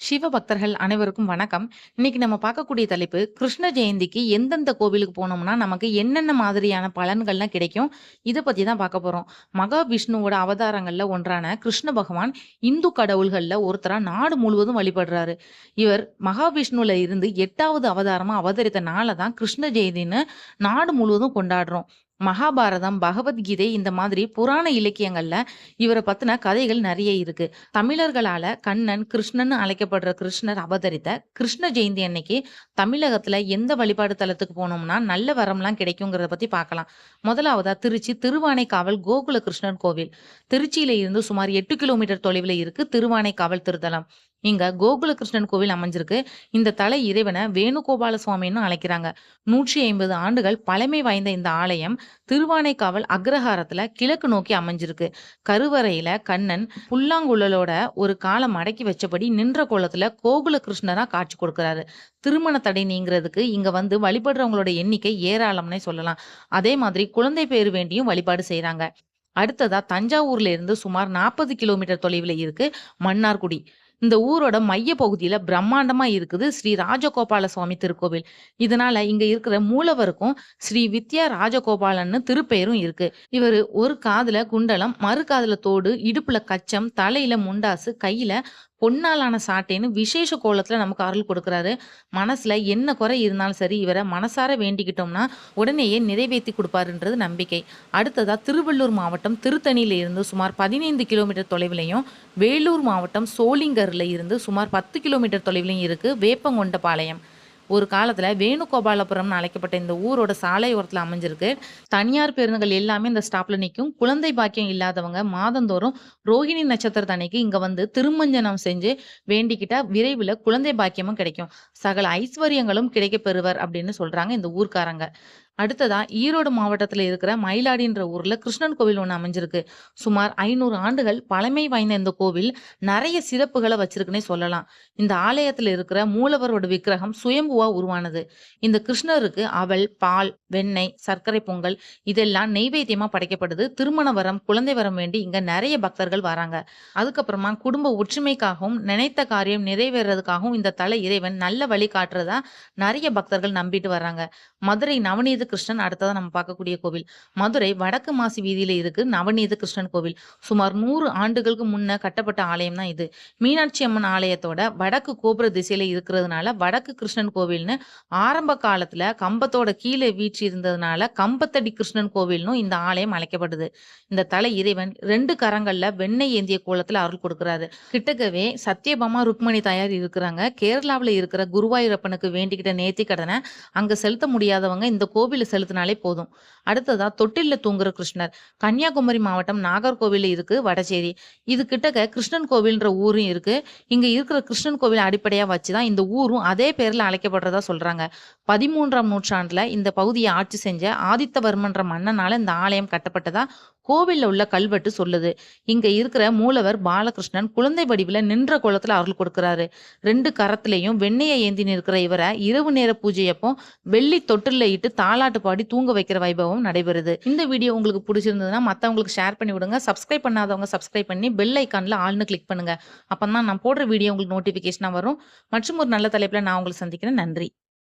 சிவ பக்தர்கள் அனைவருக்கும் வணக்கம். இன்னைக்கு நம்ம பார்க்கக்கூடிய தலைப்பு கிருஷ்ண ஜெயந்திக்கு எந்தெந்த கோவிலுக்கு போனோம்னா நமக்கு என்னென்ன மாதிரியான பலன்கள்லாம் கிடைக்கும்? இதை பத்தி தான் பார்க்க போறோம். மகாவிஷ்ணுவோட அவதாரங்கள்ல ஒன்றான கிருஷ்ண பகவான் இந்து கடவுள்கள்ல ஒருத்தரா நாடு முழுவதும் வழிபடுறாரு. இவர் மகாவிஷ்ணுல இருந்து எட்டாவது அவதாரமா அவதரித்த நாளை தான் கிருஷ்ண ஜெயந்தின்னு நாடு முழுவதும் கொண்டாடுறோம். மகாபாரதம் பகவத்கீதை இந்த மாதிரி புராண இலக்கியங்கள்ல இவரை பத்தின கதைகள் நிறைய இருக்கு. தமிழர்களால கண்ணன் கிருஷ்ணன் அழைக்கப்படுற கிருஷ்ணர் அவதரித்த கிருஷ்ண ஜெயந்தி அன்னைக்கு தமிழகத்துல எந்த வழிபாடு தலத்துக்கு போனோம்னா நல்ல வரம்லாம் கிடைக்குங்கிறத பத்தி பார்க்கலாம். முதலாவதா திருச்சி திருவானைக்காவல் கோகுல கிருஷ்ணன் கோவில். திருச்சியில இருந்து சுமார் எட்டு கிலோமீட்டர் தொலைவில் இருக்கு திருவானைக்காவல் திருத்தலம். இங்க கோகுலகிருஷ்ணன் கோவில் அமைஞ்சிருக்கு. இந்த தலை இறைவனை வேணுகோபால சுவாமின்னு அழைக்கிறாங்க. நூற்றி ஐம்பது ஆண்டுகள் பழமை வாய்ந்த இந்த ஆலயம் திருவானைக்காவல் அக்ரஹாரத்துல கிழக்கு நோக்கி அமைஞ்சிருக்கு. கருவறையில கண்ணன் புல்லாங்குழலோட ஒரு காலம் அடக்கி வச்சபடி நின்ற கோலத்துல கோகுல கிருஷ்ணரா காட்சி கொடுக்கிறாரு. திருமண தடை நீங்கிறதுக்கு இங்க வந்து வழிபடுறவங்களோட எண்ணிக்கை ஏராளம்னே சொல்லலாம். அதே மாதிரி குழந்தை பேர் வேண்டியும் வழிபாடு செய்யறாங்க அடுத்ததா தஞ்சாவூர்ல இருந்து சுமார் நாற்பது கிலோமீட்டர் தொலைவில் இருக்கு மன்னார்குடி. இந்த ஊரோட மைய பகுதியில பிரம்மாண்டமா இருக்குது ஸ்ரீ ராஜகோபால சுவாமி திருக்கோவில். இதனால இங்க இருக்கிற மூலவருக்கும் ஸ்ரீ வித்யா ராஜகோபாலன்னு திருப்பெயரும் இருக்கு. இவர் ஒரு காதுல குண்டலம் மறு காதுல தோடு இடுப்புல கச்சம் தலையில முண்டாசு கையில பொன்னாலான சாட்டைன்னு விசேஷ கோலத்தில் நமக்கு அருள் கொடுக்குறாரு. மனசில் என்ன குறை இருந்தாலும் சரி இவரை மனசார வேண்டிக்கிட்டோம்னா உடனேயே நிறைவேற்றி கொடுப்பாருன்றது நம்பிக்கை. அடுத்ததாக திருவள்ளூர் மாவட்டம் திருத்தணியில் இருந்து சுமார் பதினைந்து கிலோமீட்டர் தொலைவிலையும் வேலூர் மாவட்டம் சோளிங்கர்ல இருந்து சுமார் பத்து கிலோமீட்டர் தொலைவிலையும் இருக்குது வேப்பங்கொண்ட பாளையம். ஒரு காலத்தில் வேணுகோபாலபுரம்னு அழைக்கப்பட்ட இந்த ஊரோட சாலையோரத்தில் அமைஞ்சிருக்கு. தனியார் பேருந்துகள் எல்லாமே இந்த ஸ்டாப்பில் நிற்கும் குழந்தை பாக்கியம் இல்லாதவங்க மாதந்தோறும் ரோஹிணி நட்சத்திரத்து அன்னைக்கு இங்கே வந்து திருமஞ்சனம் செஞ்சு வேண்டிக்கிட்டால் விரைவில் குழந்தை பாக்கியமும் கிடைக்கும். சகல ஐஸ்வர்யங்களும் கிடைக்க பெறுவர் அப்படின்னு சொல்கிறாங்க இந்த ஊர்க்காரங்க. அடுத்ததா ஈரோடு மாவட்டத்தில் இருக்கிற மயிலாடின்ற ஊர்ல கிருஷ்ணன் கோவில் ஒன்று அமைஞ்சிருக்கு. சுமார் ஐநூறு ஆண்டுகள் பழமை வாய்ந்த இந்த கோவில் நிறைய சிறப்புகளை வச்சிருக்குன்னே சொல்லலாம். இந்த ஆலயத்தில் இருக்கிற மூலவரோட விக்கிரகம் சுயம்புவா உருவானது. இந்த கிருஷ்ணருக்கு அவள் பால் வெண்ணெய் சர்க்கரை பொங்கல் இதெல்லாம் நெய்வேத்தியமா படைக்கப்படுது. திருமண வரம் குழந்தை வரம் வேண்டி இங்க நிறைய பக்தர்கள் வராங்க. அதுக்கப்புறமா குடும்ப ஒற்றுமைக்காகவும் நினைத்த காரியம் நிறைவேறதுக்காகவும் இந்த தலை இறைவன் நல்ல வழி காட்டுறதா நிறைய பக்தர்கள் நம்பிட்டு வர்றாங்க மதுரை நவநீத கிருஷ்ணன் அடுத்ததான் நம்ம பார்க்கக்கூடிய கோவில். மதுரை வடக்கு மாசி வீதியில இருக்கு நவநீத கிருஷ்ணன் கோவில். சுமார் நூறு ஆண்டுகளுக்கு முன்ன கட்டப்பட்ட ஆலயம் தான் இது. மீனாட்சி அம்மன் ஆலயத்தோட வடக்கு கோபுர திசையில இருக்கிறதுனால வடக்கு கிருஷ்ணன் கோவில்னு ஆரம்ப காலத்துல கம்பத்தோட கீழே வீழ்ச்சி இருந்ததுனால கம்பத்தடி கிருஷ்ணன் கோவில்னும் இந்த ஆலயம் அழைக்கப்படுது. இந்த தலை இறைவன் ரெண்டு கரங்கள்ல வெண்ணெய் ஏந்திய கோலத்துல அருள் கொடுக்கிறாரு. கிட்டக்கவே சத்யபாமா ருக்மணி தாயார் இருக்கிறாங்க. கேரளாவில் இருக்கிற குருவாயூரப்பனுக்கு வேண்டிக்கிட்ட நேர்த்தி கடனை அங்க செலுத்த முடியாதவங்க இந்த கோவில் செலுத்தினாலே போதும். அடுத்ததா தொட்டில்ல தூங்குற கிருஷ்ணர். கன்னியாகுமரி மாவட்டம் நாகர்கோவில் இருக்கு வடச்சேரி இது கிட்டக்க கிருஷ்ணன் கோவில்ன்ற ஊரும் இருக்கு. இங்க இருக்கிற கிருஷ்ணன் கோவில் அடிப்படையா வச்சுதான் இந்த ஊரும் அதே பேர்ல அழைக்கப்படுறதா சொல்றாங்க. பதிமூன்றாம் நூற்றாண்டுல இந்த பகுதியை ஆட்சி செஞ்ச ஆதித்தவர்மன்ற மன்னனால இந்த ஆலயம் கட்டப்பட்டதா கோவில்ல உள்ள கல்வெட்டு சொல்லுது. இங்க இருக்கிற மூலவர் பாலகிருஷ்ணன் குழந்தை வடிவில் நின்ற குளத்துல அருள் கொடுக்கிறாரு. ரெண்டு கரத்திலையும் வெண்ணையை ஏந்தி நிற்கிற இவரை இரவு நேர பூஜையப்போ வெள்ளி தொட்டில்ல இட்டு தாளாட்டு பாடி தூங்க வைக்கிற வைபவம் நடைபெறுது. இந்த வீடியோ உங்களுக்கு பிடிச்சிருந்ததுன்னா மற்றவங்களுக்கு ஷேர் பண்ணி விடுங்க. சப்ஸ்கிரைப் பண்ணாதவங்க சப்ஸ்கிரைப் பண்ணி பெல் ஐக்கான்ல ஆள்னு கிளிக் பண்ணுங்க. அப்பதான் நான் போடுற வீடியோ உங்களுக்கு நோட்டிபிகேஷனாக வரும். மற்றும் ஒரு நல்ல தலைப்பில் நான் உங்களுக்கு சந்திக்கிறேன். நன்றி.